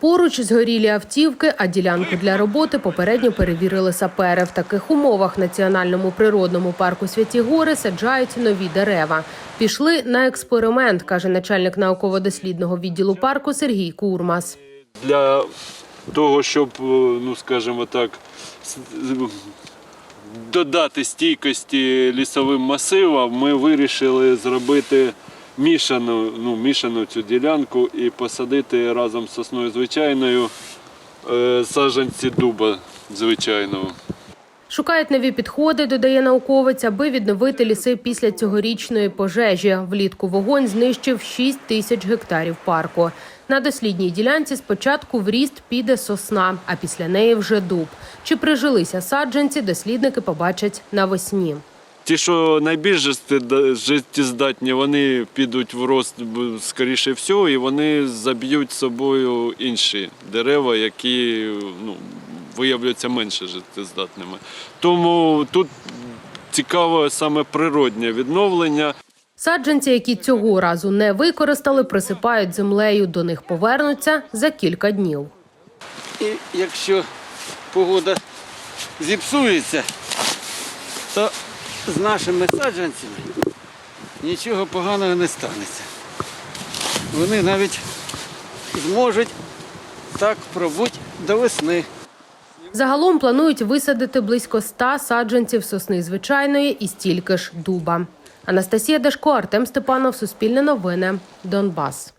Поруч згорілі автівки, а ділянку для роботи попередньо перевірили сапери. В таких умовах Національному природному парку Святі Гори саджають нові дерева. Пішли на експеримент, каже начальник науково-дослідного відділу парку Сергій Курмас. для того, щоб, е, ну скажімо так, додати стійкості лісовим масивам, ми вирішили зробити мішану, ну, мішану цю ділянку і посадити разом з сосною звичайною е, саджанці дуба звичайного. Шукають нові підходи, додає науковець, аби відновити ліси після цьогорічної пожежі. Влітку вогонь знищив 6 тисяч гектарів парку. На дослідній ділянці спочатку в ріст піде сосна, а після неї вже дуб. Чи прижилися саджанці, дослідники побачать навесні. Ті, що найбільш життєздатні, вони підуть в рост скоріше всього, і вони заб'ють собою інші дерева, які ну, виявляються менше життєздатними. Тому тут цікаве саме природнє відновлення. Саджанці, які цього разу не використали, присипають землею. До них повернуться за кілька днів. І якщо погода зіпсується, то з нашими саджанцями нічого поганого не станеться. Вони навіть зможуть так пробути до весни. Загалом планують висадити близько ста саджанців сосни звичайної і стільки ж дуба. Анастасія Дашко, Артем Степанов, Суспільне новини, Донбас.